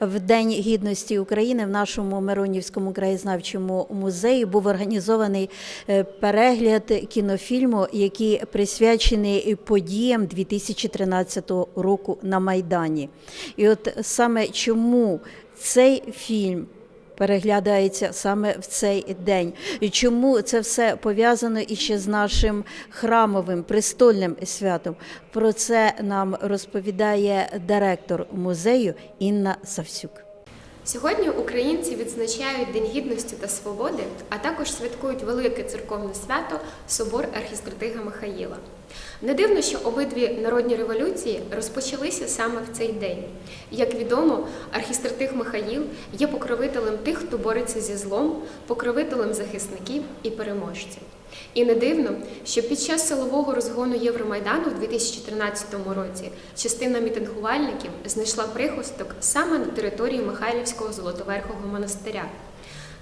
В День гідності України в нашому Миронівському краєзнавчому музеї був організований е, перегляд кінофільму, який присвячений подіям 2013 року на Майдані. І от саме чому цей фільм переглядається саме в цей день. І чому це все пов'язано іще з нашим храмовим престольним святом? Про це нам розповідає директор музею Інна Савсюк. Сьогодні українці відзначають День гідності та свободи, а також святкують велике церковне свято Собор архістратига Михаїла. Не дивно, що обидві народні революції розпочалися саме в цей день. Як відомо, архістратиг Михаїл є покровителем тих, хто бореться зі злом, покровителем захисників і переможців. І не дивно, що під час силового розгону Євромайдану в 2013 році частина мітингувальників знайшла прихисток саме на території Михайлівського Золотоверхого монастиря.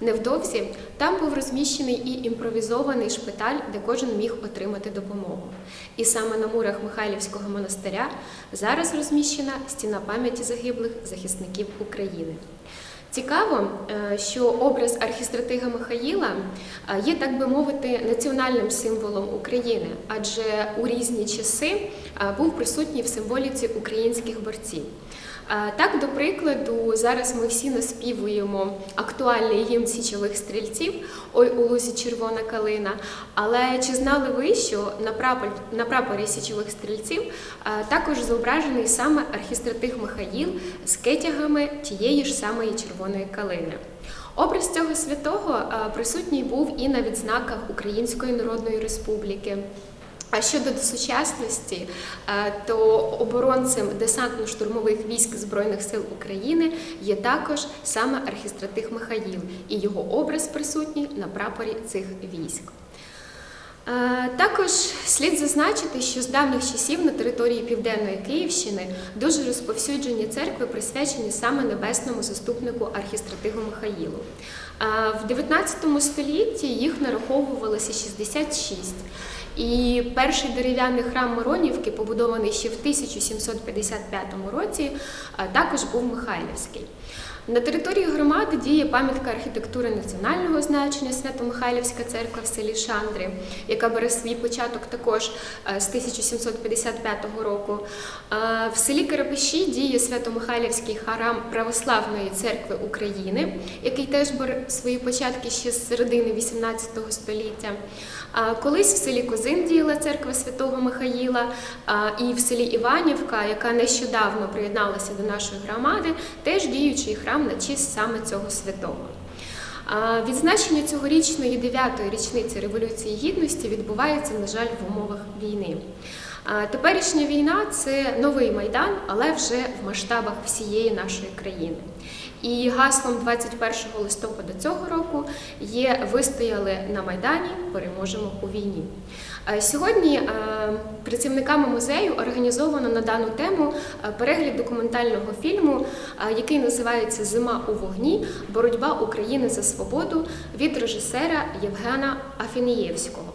Невдовзі там був розміщений і імпровізований шпиталь, де кожен міг отримати допомогу. І саме на мурах Михайлівського монастиря зараз розміщена стіна пам'яті загиблих захисників України. Цікаво, е, що образ архістратига Михаїла е, є, так би мовити, національним символом України, адже у різні часи е, був присутній в символіці українських борців. Так, до прикладу, зараз ми всі наспівуємо актуальний гімн січових стрільців Ой у лузі червона калина. Але чи знали ви, що на прапорі, на прапорі січових стрільців також зображений саме архістратиг Михаїл з кетягами тієї ж самої червоної калини? Образ цього святого присутній був і на відзнаках Української Народної Республіки. А щодо сучасності, е, то оборонцем десантно-штурмових військ Збройних сил України є також саме архістратих Михаїл, і його образ присутній на прапорі цих військ. Е, Також слід зазначити, що з давніх часів на території Південної Київщини дуже розповсюджені церкви, присвячені саме небесному заступнику архістратигу Михаїлу. Е, В 19 столітті їх нараховувалося 66. І перший дерев'яний храм Миронівки, побудований ще в 1755 році, е, також був Михайлівський. На території громади діє пам'ятка архітектури національного значення Свято-Михайлівська церква в селі Шандри, яка бере свій початок також е, з 1755 року. Е, В селі Карапиші діє Свято-Михайлівський храм Православної церкви України, який теж бере свої початки ще з середини 18 століття. Колись в селі Козин діяла церква святого Михаїла, і в селі Іванівка, яка нещодавно приєдналася до нашої громади, теж діючий храм на честь саме цього святого. Відзначення цьогорічної дев'ятої річниці Революції Гідності відбувається, на жаль, в умовах війни. Теперішня війна це новий майдан, але вже в масштабах всієї нашої країни. І гаслом 21 листопада цього року є вистояли на майдані, переможемо у війні. Е, Сьогодні е, працівниками музею організовано на дану тему е, перегляд документального фільму, який називається Зима у вогні. Боротьба України за свободу від режисера Євгена Афінієвського.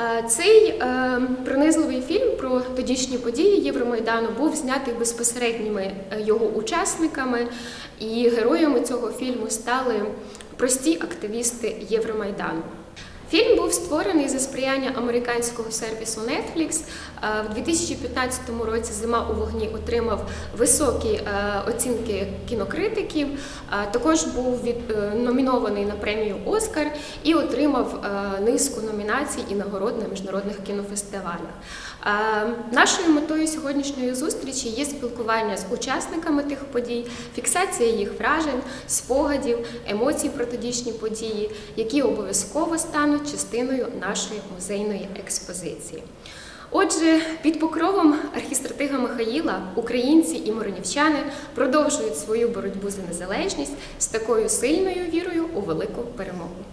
Е, Цей е, пронизливий фільм про тодішні події Євромайдану був знятий безпосередніми е, його учасниками, і героями цього фільму стали прості активісти Євромайдану. Фільм був створений за сприяння американського сервісу Netflix. Е, В 2015 році Зима у вогні отримав високі е, оцінки кінокритиків. Е, Також був номінований на премію Оскар і отримав низку номінацій і нагород на міжнародних кінофестивалях. Нашою метою сьогоднішньої зустрічі є спілкування з учасниками тих подій, фіксація їх вражень, спогадів, емоцій про тодішні події, які обов'язково стануть частиною нашої музейної експозиції. Отже, під покровом архістратига Михаїла українці і моронівчани продовжують свою боротьбу за незалежність з такою сильною вірою у велику перемогу.